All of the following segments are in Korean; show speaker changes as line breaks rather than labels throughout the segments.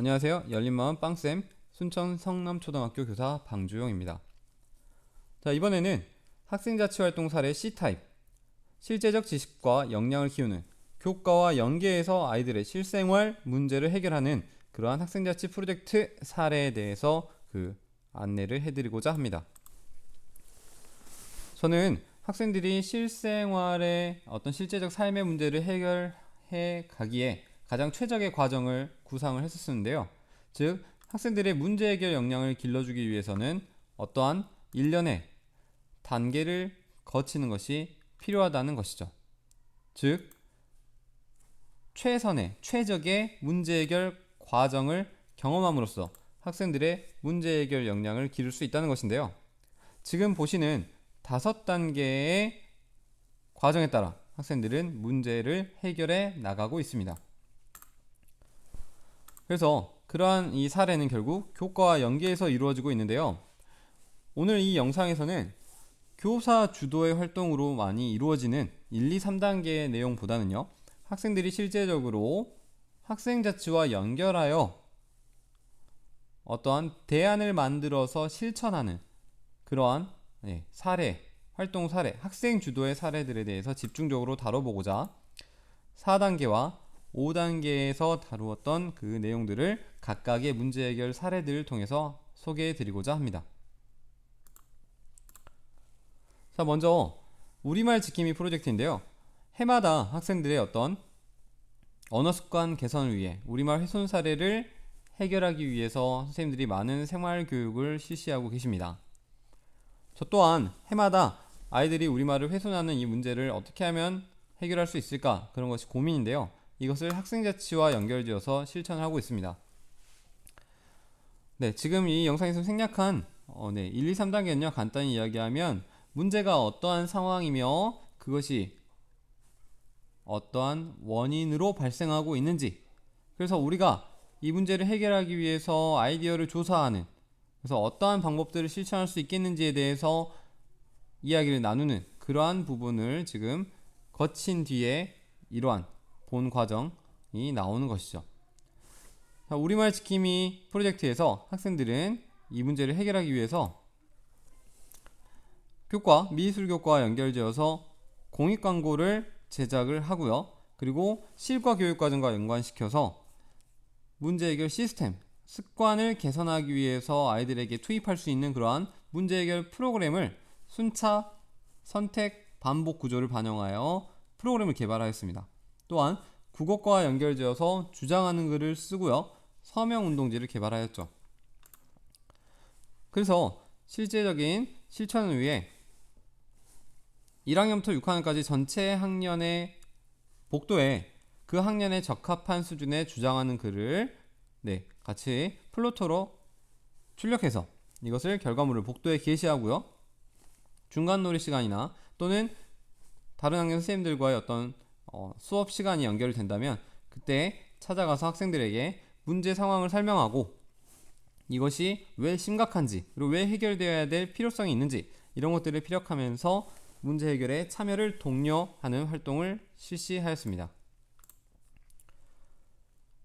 안녕하세요. 열린마음 빵쌤 순천 성남초등학교 교사 방주용입니다. 자, 이번에는 학생자치활동 사례 C타입 실제적 지식과 역량을 키우는 교과와 연계해서 아이들의 실생활 문제를 해결하는 그러한 학생자치 프로젝트 사례에 대해서 그 안내를 해드리고자 합니다. 저는 학생들이 실생활의 어떤 실제적 삶의 문제를 해결해 가기에 가장 최적의 과정을 구상을 했었는데요. 즉, 학생들의 문제 해결 역량을 길러주기 위해서는 어떠한 일련의 단계를 거치는 것이 필요하다는 것이죠. 즉, 최선의, 최적의 문제 해결 과정을 경험함으로써 학생들의 문제 해결 역량을 기를 수 있다는 것인데요. 지금 보시는 다섯 단계의 과정에 따라 학생들은 문제를 해결해 나가고 있습니다. 그래서 그러한 이 사례는 결국 교과와 연계해서 이루어지고 있는데요. 오늘 이 영상에서는 교사 주도의 활동으로 많이 이루어지는 1, 2, 3단계의 내용보다는요. 학생들이 실제적으로 학생 자치와 연결하여 어떠한 대안을 만들어서 실천하는 그러한 네, 사례, 활동 사례, 학생 주도의 사례들에 대해서 집중적으로 다뤄보고자 4단계와 5단계에서 다루었던 그 내용들을 각각의 문제 해결 사례들을 통해서 소개해 드리고자 합니다. 자, 먼저 우리말 지킴이 프로젝트인데요. 해마다 학생들의 어떤 언어 습관 개선을 위해 우리말 훼손 사례를 해결하기 위해서 선생님들이 많은 생활 교육을 실시하고 계십니다. 저 또한 해마다 아이들이 우리말을 훼손하는 이 문제를 어떻게 하면 해결할 수 있을까 그런 것이 고민인데요. 이것을 학생 자치와 연결지어서 실천을 하고 있습니다. 네, 지금 이 영상에서 생략한 어, 네, 1, 2, 3단계는요. 간단히 이야기하면 문제가 어떠한 상황이며 그것이 어떠한 원인으로 발생하고 있는지 그래서 우리가 이 문제를 해결하기 위해서 아이디어를 조사하는 그래서 어떠한 방법들을 실천할 수 있겠는지에 대해서 이야기를 나누는 그러한 부분을 지금 거친 뒤에 이러한 본 과정이 나오는 것이죠. 우리말 지킴이 프로젝트에서 학생들은 이 문제를 해결하기 위해서 교과, 미술 교과와 연결되어서 공익 광고를 제작을 하고요. 그리고 실과 교육 과정과 연관시켜서 문제 해결 시스템, 습관을 개선하기 위해서 아이들에게 투입할 수 있는 그러한 문제 해결 프로그램을 순차, 선택, 반복 구조를 반영하여 프로그램을 개발하였습니다. 또한 국어과와 연결되어서 주장하는 글을 쓰고요. 서명 운동지를 개발하였죠. 그래서 실제적인 실천을 위해 1학년부터 6학년까지 전체 학년의 복도에 그 학년에 적합한 수준의 주장하는 글을 네, 같이 플로터로 출력해서 이것을 결과물을 복도에 게시하고요. 중간 놀이 시간이나 또는 다른 학년 선생님들과의 어떤 어, 수업 시간이 연결이 된다면 그때 찾아가서 학생들에게 문제 상황을 설명하고 이것이 왜 심각한지 그리고 왜 해결되어야 될 필요성이 있는지 이런 것들을 피력하면서 문제 해결에 참여를 독려하는 활동을 실시하였습니다.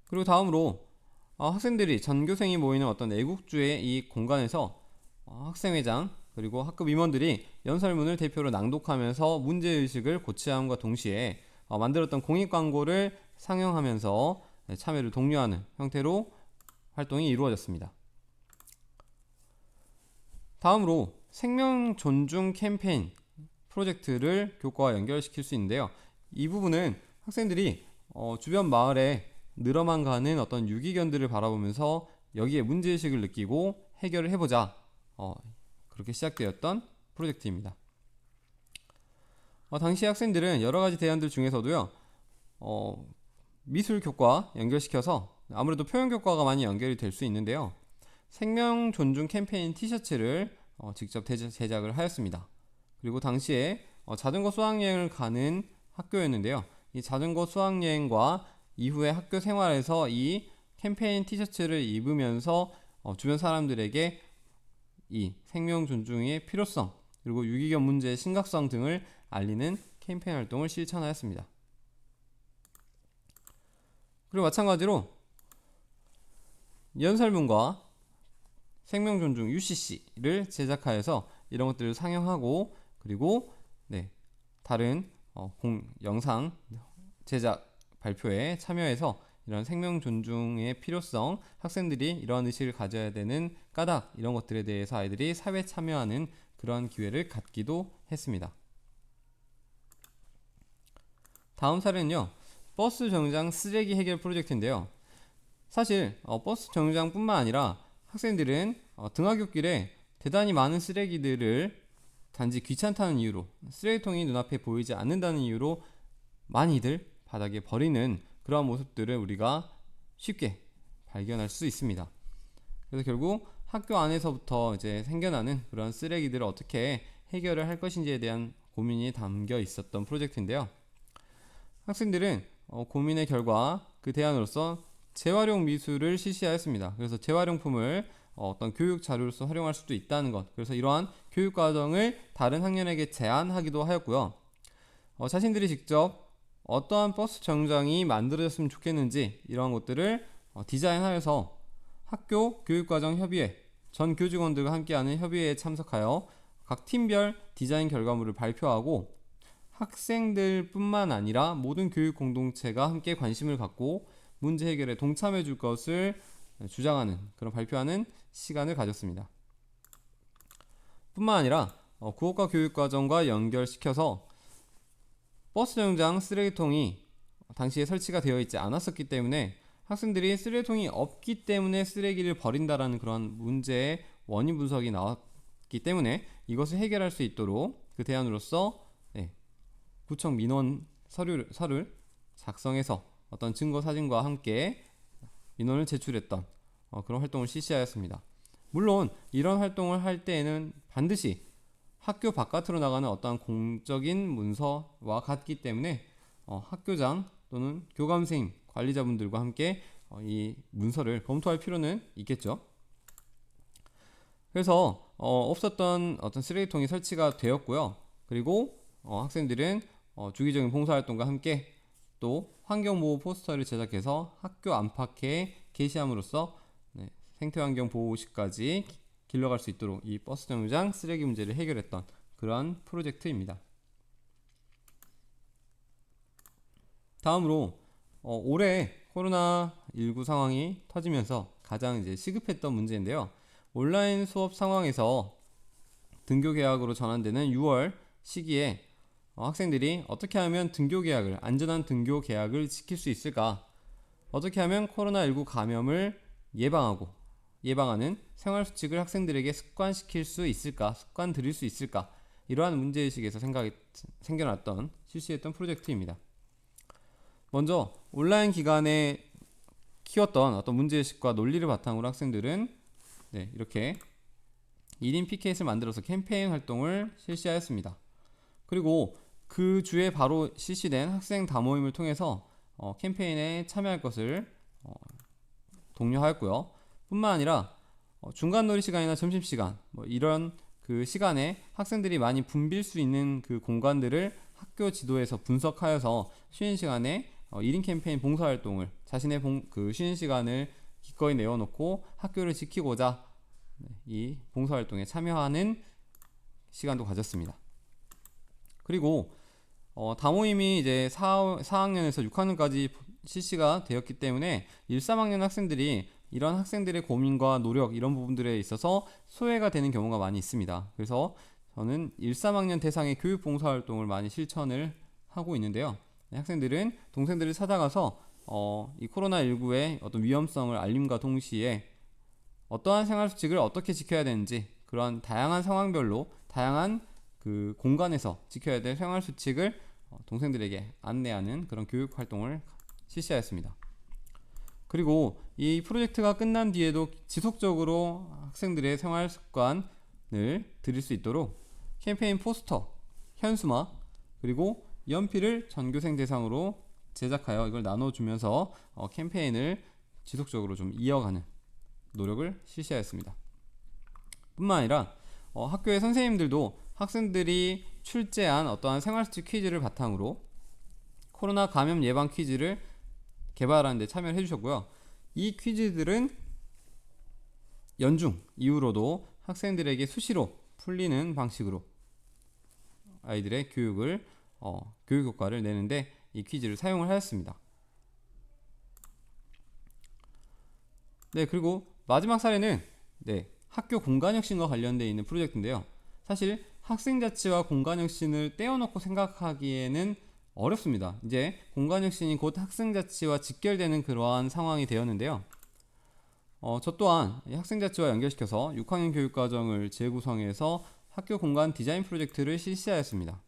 그리고 다음으로 어, 학생들이 전교생이 모이는 어떤 애국주의 이 공간에서 어, 학생회장 그리고 학급 임원들이 연설문을 대표로 낭독하면서 문제의식을 고취함과 동시에 어, 만들었던 공익 광고를 상영하면서 네, 참여를 독려하는 형태로 활동이 이루어졌습니다. 다음으로 생명 존중 캠페인 프로젝트를 교과와 연결시킬 수 있는데요. 이 부분은 학생들이 어, 주변 마을에 늘어만 가는 어떤 유기견들을 바라보면서 여기에 문제의식을 느끼고 해결을 해보자. 어, 그렇게 시작되었던 프로젝트입니다. 어, 당시 학생들은 여러 가지 대안들 중에서도요, 어, 미술 교과 연결시켜서 아무래도 표현 교과가 많이 연결이 될 수 있는데요. 생명 존중 캠페인 티셔츠를 어, 직접 제작을 하였습니다. 그리고 당시에 어, 자전거 수학여행을 가는 학교였는데요. 이 자전거 수학여행과 이후에 학교 생활에서 이 캠페인 티셔츠를 입으면서 어, 주변 사람들에게 이 생명 존중의 필요성 그리고 유기견 문제의 심각성 등을 알리는 캠페인 활동을 실천하였습니다. 그리고 마찬가지로 연설문과 생명 존중 UCC를 제작하여서 이런 것들을 상영하고 그리고 네, 다른 어, 공, 영상 제작 발표에 참여해서 이런 생명 존중의 필요성, 학생들이 이러한 의식을 가져야 되는 까닭 이런 것들에 대해서 아이들이 사회 참여하는 그런 기회를 갖기도 했습니다. 다음 사례는요. 버스 정류장 쓰레기 해결 프로젝트인데요. 사실 어, 버스 정류장뿐만 아니라 학생들은 어, 등하굣길에 대단히 많은 쓰레기들을 단지 귀찮다는 이유로 쓰레기통이 눈앞에 보이지 않는다는 이유로 많이들 바닥에 버리는 그러한 모습들을 우리가 쉽게 발견할 수 있습니다. 그래서 결국 학교 안에서부터 이제 생겨나는 그런 쓰레기들을 어떻게 해결을 할 것인지에 대한 고민이 담겨 있었던 프로젝트인데요. 학생들은 어, 고민의 결과 그 대안으로서 재활용 미술을 실시하였습니다. 그래서 재활용품을 어, 어떤 교육 자료로서 활용할 수도 있다는 것. 그래서 이러한 교육 과정을 다른 학년에게 제안하기도 하였고요. 어, 자신들이 직접 어떠한 버스 정장이 만들어졌으면 좋겠는지 이러한 것들을 어, 디자인하여서 학교 교육과정 협의회 전 교직원들과 함께하는 협의회에 참석하여 각 팀별 디자인 결과물을 발표하고 학생들뿐만 아니라 모든 교육 공동체가 함께 관심을 갖고 문제 해결에 동참해 줄 것을 주장하는 그런 발표하는 시간을 가졌습니다. 뿐만 아니라 어, 국어과 교육 과정과 연결시켜서 버스 정류장 쓰레기통이 당시에 설치가 되어 있지 않았었기 때문에 학생들이 쓰레기통이 없기 때문에 쓰레기를 버린다라는 그런 문제의 원인 분석이 나왔기 때문에 이것을 해결할 수 있도록 그 대안으로서 네, 구청 민원 서류를, 서류를 작성해서 어떤 증거 사진과 함께 민원을 제출했던 어, 그런 활동을 실시하였습니다. 물론 이런 활동을 할 때에는 반드시 학교 바깥으로 나가는 어떠한 공적인 문서와 같기 때문에 어, 학교장 또는 교감생 관리자분들과 함께 어, 이 문서를 검토할 필요는 있겠죠. 그래서 어, 없었던 어떤 쓰레기통이 설치가 되었고요. 그리고 어, 학생들은 어, 주기적인 봉사활동과 함께 또 환경보호 포스터를 제작해서 학교 안팎에 게시함으로써 네, 생태환경 보호시까지 길러갈 수 있도록 이 버스 정류장 쓰레기 문제를 해결했던 그러한 프로젝트입니다. 다음으로 어, 올해 코로나19 상황이 터지면서 가장 이제 시급했던 문제인데요. 온라인 수업 상황에서 등교 계약으로 전환되는 6월 시기에 어, 학생들이 어떻게 하면 등교 계약을 안전한 등교 계약을 지킬 수 있을까? 어떻게 하면 코로나19 감염을 예방하고 예방하는 생활 수칙을 학생들에게 습관시킬 수 있을까? 습관 들일 수 있을까? 이러한 문제의식에서 생각이 생겨났던 실시했던 프로젝트입니다. 먼저 온라인 기간에 키웠던 어떤 문제의식과 논리를 바탕으로 학생들은 네, 이렇게 1인 피켓을 만들어서 캠페인 활동을 실시하였습니다. 그리고 그 주에 바로 실시된 학생 다모임을 통해서 어, 캠페인에 참여할 것을 어, 독려하였고요. 뿐만 아니라 어, 중간 놀이 시간이나 점심 시간 뭐 이런 그 시간에 학생들이 많이 붐빌 수 있는 그 공간들을 학교 지도에서 분석하여서 쉬는 시간에 어, 1인 캠페인 봉사활동을 자신의 봉, 그 쉬는 시간을 기꺼이 내어놓고 학교를 지키고자 네, 이 봉사활동에 참여하는 시간도 가졌습니다. 그리고 어, 다모임이 이제 4, 4학년에서 6학년까지 실시가 되었기 때문에 1, 3학년 학생들이 이런 학생들의 고민과 노력 이런 부분들에 있어서 소외가 되는 경우가 많이 있습니다. 그래서 저는 1, 3학년 대상의 교육 봉사 활동을 많이 실천을 하고 있는데요. 학생들은 동생들을 찾아가서 어, 이 코로나19의 어떤 위험성을 알림과 동시에 어떠한 생활 수칙을 어떻게 지켜야 되는지 그런 다양한 상황별로 다양한 그 공간에서 지켜야 될 생활 수칙을 어, 동생들에게 안내하는 그런 교육 활동을 실시하였습니다. 그리고 이 프로젝트가 끝난 뒤에도 지속적으로 학생들의 생활 습관을 들일 수 있도록 캠페인 포스터, 현수막, 그리고 연필을 전교생 대상으로 제작하여 이걸 나눠주면서 어, 캠페인을 지속적으로 좀 이어가는 노력을 실시하였습니다. 뿐만 아니라 어, 학교의 선생님들도 학생들이 출제한 어떠한 생활수칙 퀴즈를 바탕으로 코로나 감염 예방 퀴즈를 개발하는 데 참여를 해주셨고요. 이 퀴즈들은 연중 이후로도 학생들에게 수시로 풀리는 방식으로 아이들의 교육을 어, 교육 효과를 내는데 이 퀴즈를 사용을 하였습니다. 네, 그리고 마지막 사례는 네, 학교 공간혁신과 관련되어 있는 프로젝트인데요. 사실 학생 자치와 공간혁신을 떼어놓고 생각하기에는 어렵습니다. 이제 공간혁신이 곧 학생 자치와 직결되는 그러한 상황이 되었는데요. 어, 저 또한 학생 자치와 연결시켜서 6학년 교육과정을 재구성해서 학교 공간 디자인 프로젝트를 실시하였습니다.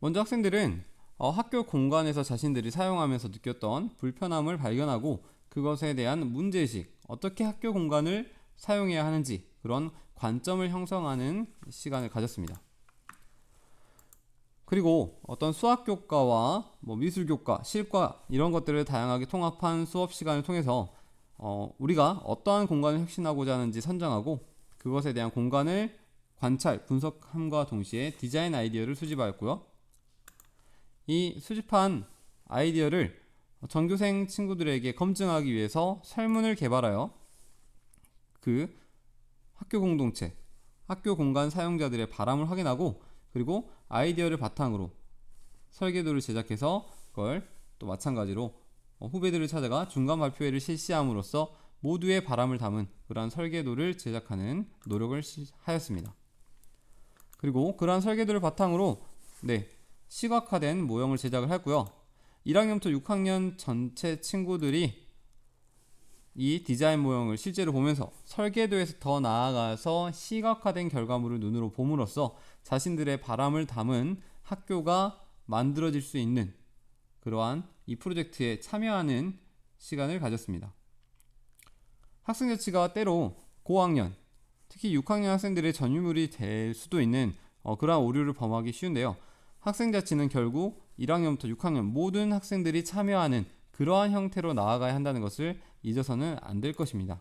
먼저 학생들은 어, 학교 공간에서 자신들이 사용하면서 느꼈던 불편함을 발견하고 그것에 대한 문제의식, 어떻게 학교 공간을 사용해야 하는지 그런 관점을 형성하는 시간을 가졌습니다. 그리고 어떤 수학 교과와 뭐 미술 교과, 실과 이런 것들을 다양하게 통합한 수업 시간을 통해서 어, 우리가 어떠한 공간을 혁신하고자 하는지 선정하고 그것에 대한 공간을 관찰, 분석함과 동시에 디자인 아이디어를 수집하였고요. 이 수집한 아이디어를 전교생 친구들에게 검증하기 위해서 설문을 개발하여 그 학교 공동체, 학교 공간 사용자들의 바람을 확인하고 그리고 아이디어를 바탕으로 설계도를 제작해서 그걸 또 마찬가지로 어, 후배들을 찾아가 중간 발표회를 실시함으로써 모두의 바람을 담은 그러한 설계도를 제작하는 노력을 하였습니다. 그리고 그러한 설계도를 바탕으로 네, 시각화된 모형을 제작을 했고요. 1학년부터 6학년 전체 친구들이 이 디자인 모형을 실제로 보면서 설계도에서 더 나아가서 시각화된 결과물을 눈으로 봄으로써 자신들의 바람을 담은 학교가 만들어질 수 있는 그러한 이 프로젝트에 참여하는 시간을 가졌습니다. 학생 자치가 때로 고학년, 특히 6학년 학생들의 전유물이 될 수도 있는 어, 그러한 오류를 범하기 쉬운데요. 학생 자치는 결국 1학년부터 6학년 모든 학생들이 참여하는 그러한 형태로 나아가야 한다는 것을 잊어서는 안 될 것입니다.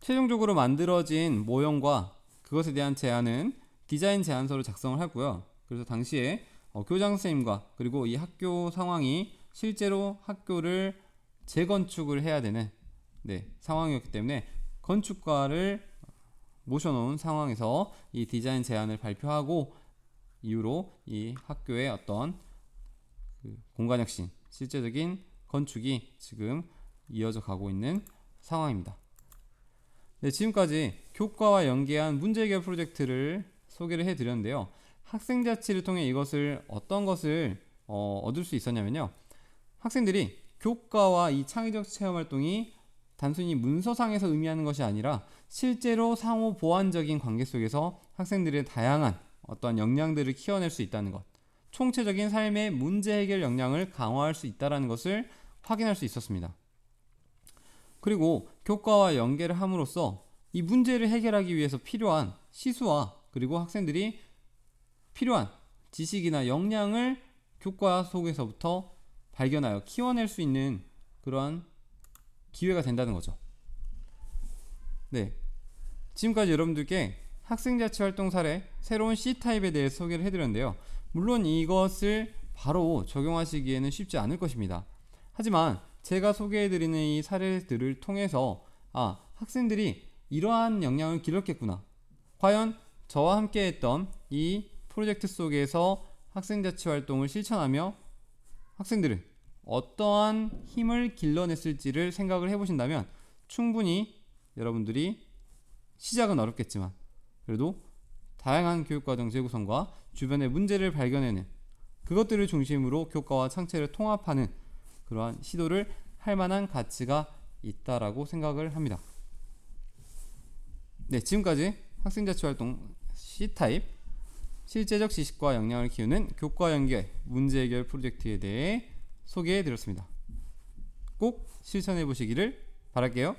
최종적으로 만들어진 모형과 그것에 대한 제안은 디자인 제안서를 작성을 하고요. 그래서 당시에 어, 교장 선생님과 그리고 이 학교 상황이 실제로 학교를 재건축을 해야 되는 네, 상황이었기 때문에 건축가를 모셔놓은 상황에서 이 디자인 제안을 발표하고 이후로 이 학교의 어떤 그 공간 혁신, 실제적인 건축이 지금 이어져 가고 있는 상황입니다. 네, 지금까지 교과와 연계한 문제 해결 프로젝트를 소개를 해드렸는데요. 학생 자치를 통해 이것을 어떤 것을 어, 얻을 수 있었냐면요. 학생들이 교과와 이 창의적 체험 활동이 단순히 문서상에서 의미하는 것이 아니라 실제로 상호 보완적인 관계 속에서 학생들의 다양한 어떠한 역량들을 키워낼 수 있다는 것. 총체적인 삶의 문제 해결 역량을 강화할 수 있다는 것을 확인할 수 있었습니다. 그리고 교과와 연계를 함으로써 이 문제를 해결하기 위해서 필요한 시수와 그리고 학생들이 필요한 지식이나 역량을 교과 속에서부터 발견하여 키워낼 수 있는 그러한 기회가 된다는 거죠. 네. 지금까지 여러분들께 학생자치 활동 사례 새로운 C타입에 대해 소개를 해드렸는데요. 물론 이것을 바로 적용하시기에는 쉽지 않을 것입니다. 하지만 제가 소개해드리는 이 사례들을 통해서 아 학생들이 이러한 역량을 기록했구나. 과연 저와 함께 했던 이 프로젝트 속에서 학생자치 활동을 실천하며 학생들은 어떠한 힘을 길러냈을지를 생각을 해보신다면 충분히 여러분들이 시작은 어렵겠지만 그래도 다양한 교육과정 재구성과 주변의 문제를 발견해낸 그것들을 중심으로 교과와 창체를 통합하는 그러한 시도를 할 만한 가치가 있다라고 생각을 합니다. 네, 지금까지 학생 자치 활동 C타입 실제적 지식과 역량을 키우는 교과 연계 문제 해결 프로젝트에 대해 소개해 드렸습니다. 꼭 실천해 보시기를 바랄게요.